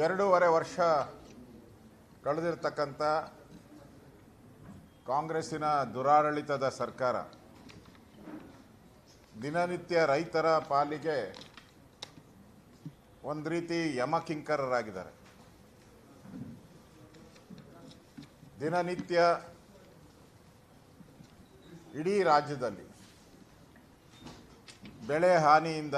ಎರಡೂವರೆ ವರ್ಷ ಕಳೆದಿರ್ತಕ್ಕಂಥ ಕಾಂಗ್ರೆಸ್ಸಿನ ದುರಾಡಳಿತದ ಸರ್ಕಾರ ದಿನನಿತ್ಯ ರೈತರ ಪಾಲಿಗೆ ಒಂದು ರೀತಿ ಯಮಕಿಂಕರರಾಗಿದ್ದಾರೆ. ದಿನನಿತ್ಯ ಇಡೀ ರಾಜ್ಯದಲ್ಲಿ ಬೆಳೆ ಹಾನಿಯಿಂದ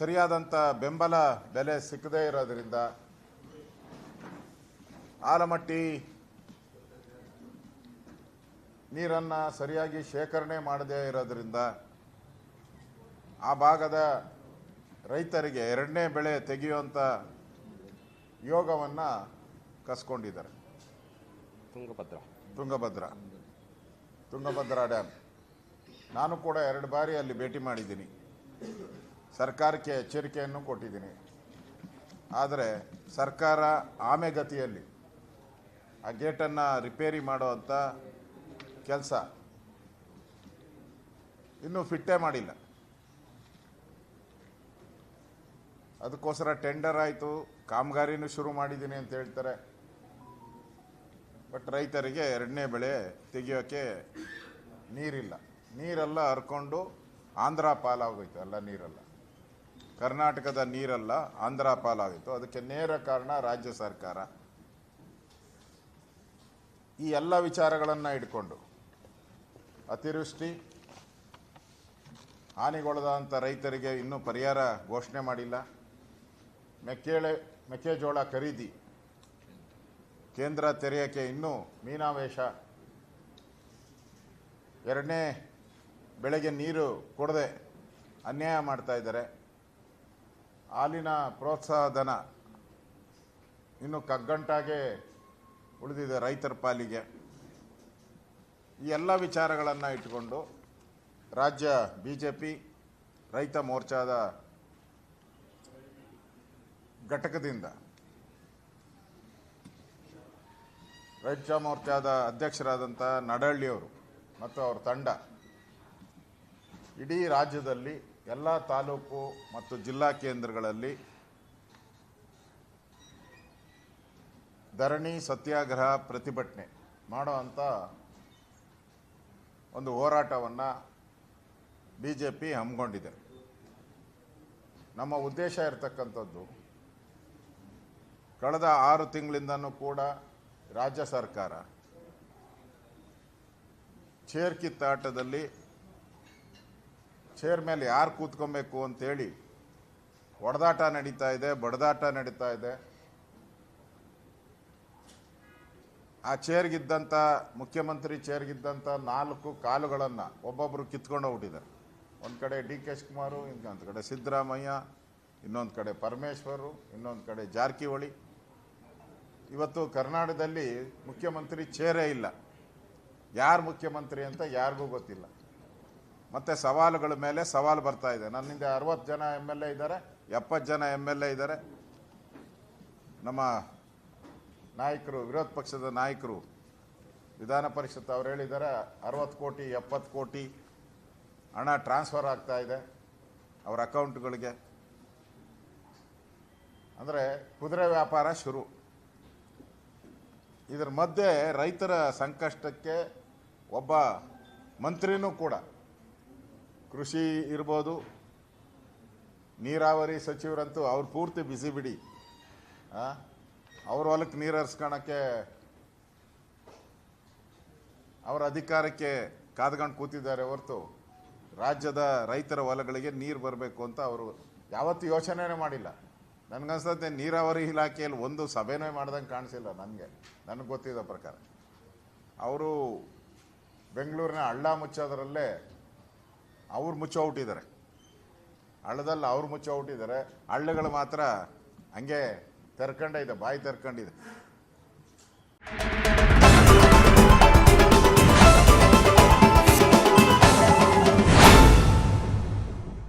ಸರಿಯಾದಂಥ ಬೆಂಬಲ ಬೆಲೆ ಸಿಕ್ಕದೇ ಇರೋದ್ರಿಂದ ಆಲಮಟ್ಟಿ ನೀರನ್ನು ಸರಿಯಾಗಿ ಶೇಖರಣೆ ಮಾಡದೇ ಇರೋದ್ರಿಂದ ಆ ಭಾಗದ ರೈತರಿಗೆ ಎರಡನೇ ಬೆಳೆ ತೆಗೆಯುವಂಥ ಯೋಗವನ್ನು ಕಸ್ಕೊಂಡಿದ್ದಾರೆ. ತುಂಗಭದ್ರ. ತುಂಗಭದ್ರ. ತುಂಗಭದ್ರಾ ಡ್ಯಾಮ್. ನಾನು ಕೂಡ ಎರಡು ಬಾರಿ ಅಲ್ಲಿ ಭೇಟಿ ಮಾಡಿದ್ದೀನಿ. ಸರ್ಕಾರಕ್ಕೆ ಎಚ್ಚರಿಕೆಯನ್ನು ಕೊಟ್ಟಿದ್ದೀನಿ. ಆದರೆ ಸರ್ಕಾರ ಆಮೆಗತಿಯಲ್ಲಿ ಆ ಗೇಟನ್ನು ರಿಪೇರಿ ಮಾಡುವಂಥ ಕೆಲಸ ಇನ್ನೂ ಫಿಟ್ಟೇ ಮಾಡಿಲ್ಲ. ಅದಕ್ಕೋಸ್ಕರ ಟೆಂಡರ್ ಆಯಿತು, ಕಾಮಗಾರಿನೂ ಶುರು ಮಾಡಿದ್ದೀನಿ ಅಂತ ಹೇಳ್ತಾರೆ. ಬಟ್ ರೈತರಿಗೆ ಎರಡನೇ ಬೆಳೆ ತೆಗಿಯೋಕ್ಕೆ ನೀರಿಲ್ಲ. ನೀರೆಲ್ಲ ಹರ್ಕೊಂಡು ಆಂಧ್ರ ಪಾಲಾಗೋಯ್ತು, ಎಲ್ಲ ನೀರೆಲ್ಲ. ಕರ್ನಾಟಕದ ನೀರಲ್ಲ, ಆಂಧ್ರ ಪಾಲಾಗಿತ್ತು. ಅದಕ್ಕೆ ನೇರ ಕಾರಣ ರಾಜ್ಯ ಸರ್ಕಾರ. ಈ ಎಲ್ಲ ವಿಚಾರಗಳನ್ನು ಇಟ್ಕೊಂಡು ಅತಿವೃಷ್ಟಿ ಹಾನಿಗೊಳದಂಥ ರೈತರಿಗೆ ಇನ್ನೂ ಪರಿಹಾರ ಘೋಷಣೆ ಮಾಡಿಲ್ಲ. ಮೆಕ್ಕೆಳೆ, ಮೆಕ್ಕೆಜೋಳ ಖರೀದಿ ಕೇಂದ್ರ ತೆರೆಯೋಕ್ಕೆ ಇನ್ನೂ ಮೀನಾವೇಶ. ಎರಡನೇ ಬೆಳೆಗೆ ನೀರು ಕೊಡದೆ ಅನ್ಯಾಯ ಮಾಡ್ತಾ ಇದ್ದಾರೆ. ಹಾಲಿನ ಪ್ರೋತ್ಸಾಹ ಧನ ಇನ್ನು ಕಗ್ಗಂಟಾಗೆ ಉಳಿದಿದೆ ರೈತರ ಪಾಲಿಗೆ. ಈ ಎಲ್ಲ ವಿಚಾರಗಳನ್ನು ಇಟ್ಟುಕೊಂಡು ರಾಜ್ಯ ಬಿ ಜೆ ಪಿ ರೈತ ಮೋರ್ಚಾದ ಘಟಕದಿಂದ ರೈತ ಮೋರ್ಚಾದ ಅಧ್ಯಕ್ಷರಾದಂಥ ನಡಹಳ್ಳಿಯವರು ಮತ್ತು ಅವರ ತಂಡ ಇಡೀ ರಾಜ್ಯದಲ್ಲಿ ಎಲ್ಲ ತಾಲೂಕು ಮತ್ತು ಜಿಲ್ಲಾ ಕೇಂದ್ರಗಳಲ್ಲಿ ಧರಣಿ ಸತ್ಯಾಗ್ರಹ ಪ್ರತಿಭಟನೆ ಮಾಡುವಂಥ ಒಂದು ಹೋರಾಟವನ್ನು ಬಿ ಜೆ ಪಿ ಹಮ್ಮಿಕೊಂಡಿದೆ. ನಮ್ಮ ಉದ್ದೇಶ ಇರತಕ್ಕಂಥದ್ದು ಕಳೆದ ಆರು ತಿಂಗಳಿಂದನೂ ಕೂಡ ರಾಜ್ಯ ಸರ್ಕಾರ ಚೇರ್ ಕಿತ್ತಾಟದಲ್ಲಿ ಚೇರ್ ಮೇಲೆ ಯಾರು ಕೂತ್ಕೊಬೇಕು ಅಂತೇಳಿ ಹೊಡೆದಾಟ ನಡೀತಾ ಇದೆ, ಬಡದಾಟ ನಡೀತಾ ಇದೆ. ಆ ಚೇರ್ಗಿದ್ದಂಥ ಮುಖ್ಯಮಂತ್ರಿ ಚೇರ್ಗಿದ್ದಂಥ ನಾಲ್ಕು ಕಾಲುಗಳನ್ನು ಒಬ್ಬೊಬ್ಬರು ಕಿತ್ಕೊಂಡು ಹೋಗ್ಬಿಟ್ಟಿದ್ದಾರೆ. ಒಂದು ಕಡೆ ಡಿ ಕೆ ಶಿವಕುಮಾರು, ಇನ್ನೊಂದು ಕಡೆ ಸಿದ್ದರಾಮಯ್ಯ, ಇನ್ನೊಂದು ಕಡೆ ಪರಮೇಶ್ವರು, ಇನ್ನೊಂದು ಕಡೆ ಜಾರಕಿಹೊಳಿ. ಇವತ್ತು ಕರ್ನಾಟಕದಲ್ಲಿ ಮುಖ್ಯಮಂತ್ರಿ ಚೇರೇ ಇಲ್ಲ. ಯಾರು ಮುಖ್ಯಮಂತ್ರಿ ಅಂತ ಯಾರಿಗೂ ಗೊತ್ತಿಲ್ಲ. ಮತ್ತು ಸವಾಲುಗಳ ಮೇಲೆ ಸವಾಲು ಬರ್ತಾ ಇದೆ. ನನ್ನಿಂದ ಅರವತ್ತು ಜನ ಎಂ ಎಲ್ ಎ ಇದ್ದಾರೆ, ಎಪ್ಪತ್ತು ಜನ ಎಂ ಎಲ್ ಎ ಇದ್ದಾರೆ. ನಮ್ಮ ನಾಯಕರು, ವಿರೋಧ ಪಕ್ಷದ ನಾಯಕರು, ವಿಧಾನ ಪರಿಷತ್ ಅವ್ರು ಹೇಳಿದ್ದಾರೆ, ಅರವತ್ತು ಕೋಟಿ, ಎಪ್ಪತ್ತು ಕೋಟಿ ಹಣ ಟ್ರಾನ್ಸ್ಫರ್ ಆಗ್ತಾ ಇದೆ ಅವರ ಅಕೌಂಟ್ಗಳಿಗೆ. ಅಂದರೆ ಕುದುರೆ ವ್ಯಾಪಾರ ಶುರು. ಇದರ ಮಧ್ಯೆ ರೈತರ ಸಂಕಷ್ಟಕ್ಕೆ ಒಬ್ಬ ಮಂತ್ರಿನೂ ಕೂಡ ಕೃಷಿ ಇರ್ಬೋದು, ನೀರಾವರಿ ಸಚಿವರಂತೂ ಅವ್ರು ಪೂರ್ತಿ ಬಿಸಿ ಬಿಡಿ? ಅವ್ರ ಹೊಲಕ್ಕೆ ನೀರು ಹರಿಸ್ಕೊಳಕ್ಕೆ ಅವರ ಅಧಿಕಾರಕ್ಕೆ ಕಾದ್ಕೊಂಡು ಕೂತಿದ್ದಾರೆ ಹೊರತು ರಾಜ್ಯದ ರೈತರ ಹೊಲಗಳಿಗೆ ನೀರು ಬರಬೇಕು ಅಂತ ಅವರು ಯಾವತ್ತೂ ಯೋಚನೆನೇ ಮಾಡಿಲ್ಲ ನನಗನ್ಸತ್ತೆ ನೀರಾವರಿ ಇಲಾಖೆಯಲ್ಲಿ ಒಂದು ಸಭೆನೇ ಮಾಡ್ದಂಗೆ ಕಾಣಿಸಿಲ್ಲ ನನಗೆ ನನಗೆ ಗೊತ್ತಿದ್ದ ಪ್ರಕಾರ ಅವರು ಬೆಂಗಳೂರಿನ ಹಳ್ಳ ಮುಚ್ಚೋದ್ರಲ್ಲೇ ಅವ್ರು ಮುಚ್ಚೋಗ್ಬಿಟ್ಟಿದ್ದಾರೆ ಹಳ್ಳದಲ್ಲಿ ಅವ್ರು ಮುಚ್ಚೋಗ್ಬಿಟ್ಟಿದ್ದಾರೆ ಹಳ್ಳಗಳು ಮಾತ್ರ ಹಂಗೆ ತೆರ್ಕೊಂಡೇ ಇದೆ ಬಾಯಿ ತೆರ್ಕೊಂಡಿದೆ.